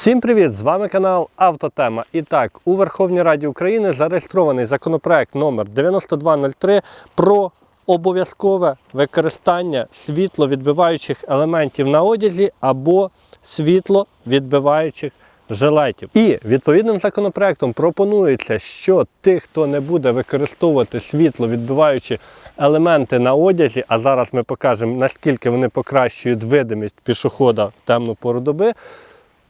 Всім привіт! З вами канал Автотема. І так, у Верховній Раді України зареєстрований законопроект номер 9203 про обов'язкове використання світловідбиваючих елементів на одязі або світловідбиваючих жилетів. І відповідним законопроектом пропонується, що тих, хто не буде використовувати світловідбиваючі елементи на одязі, а зараз ми покажемо, наскільки вони покращують видимість пішохода в темну пору доби.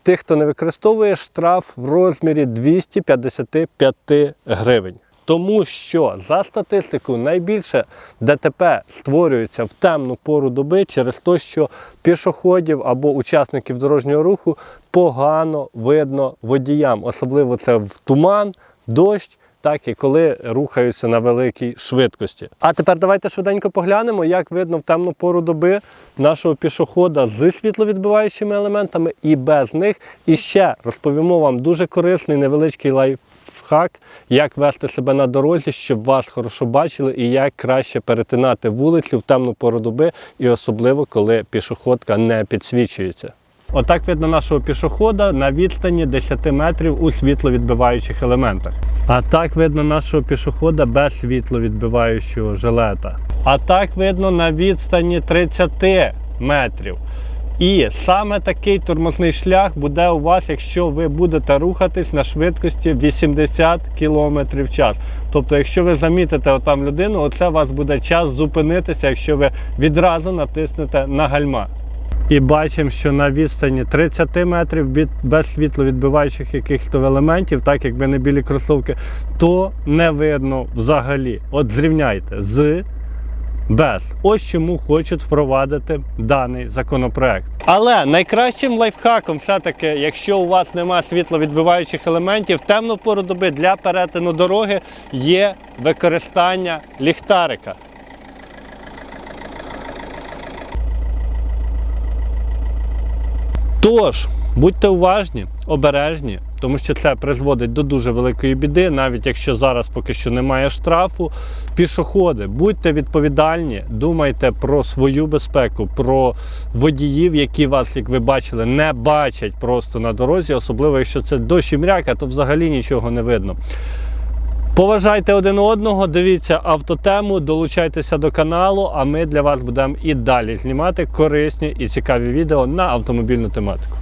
Тих, хто не використовує штраф в розмірі 255 гривень. Тому що за статистикою найбільше ДТП створюється в темну пору доби через те, що пішоходів або учасників дорожнього руху погано видно водіям, особливо це в туман, дощ. Так і коли рухаються на великій швидкості. А тепер давайте швиденько поглянемо, як видно в темну пору доби нашого пішохода з світловідбиваючими елементами і без них. І ще розповімо вам дуже корисний невеличкий лайфхак, як вести себе на дорозі, щоб вас хорошо бачили, і як краще перетинати вулицю в темну пору доби, і особливо коли пішоходка не підсвічується. Отак видно нашого пішохода на відстані 10 метрів у світловідбиваючих елементах. А так видно нашого пішохода без світловідбиваючого жилета. А так видно на відстані 30 метрів. І саме такий тормозний шлях буде у вас, якщо ви будете рухатись на швидкості 80 км в час. Тобто, якщо ви замітите отам людину, оце у вас буде час зупинитися, якщо ви відразу натиснете на гальма. І бачимо, що на відстані 30 метрів без світловідбиваючих якихось елементів, так якби не білі кросовки, то не видно взагалі. От зрівняйте з без. Ось чому хочуть впровадити даний законопроект. Але найкращим лайфхаком, все-таки, якщо у вас немає світловідбиваючих елементів, темну пору доби для перетину дороги є використання ліхтарика. Тож, будьте уважні, обережні, тому що це призводить до дуже великої біди, навіть якщо зараз поки що немає штрафу. Пішоходи, будьте відповідальні, думайте про свою безпеку, про водіїв, які вас, як ви бачили, не бачать просто на дорозі, особливо якщо це дощ і мряка, то взагалі нічого не видно. Поважайте один одного, дивіться автотему, долучайтеся до каналу, а ми для вас будемо і далі знімати корисні і цікаві відео на автомобільну тематику.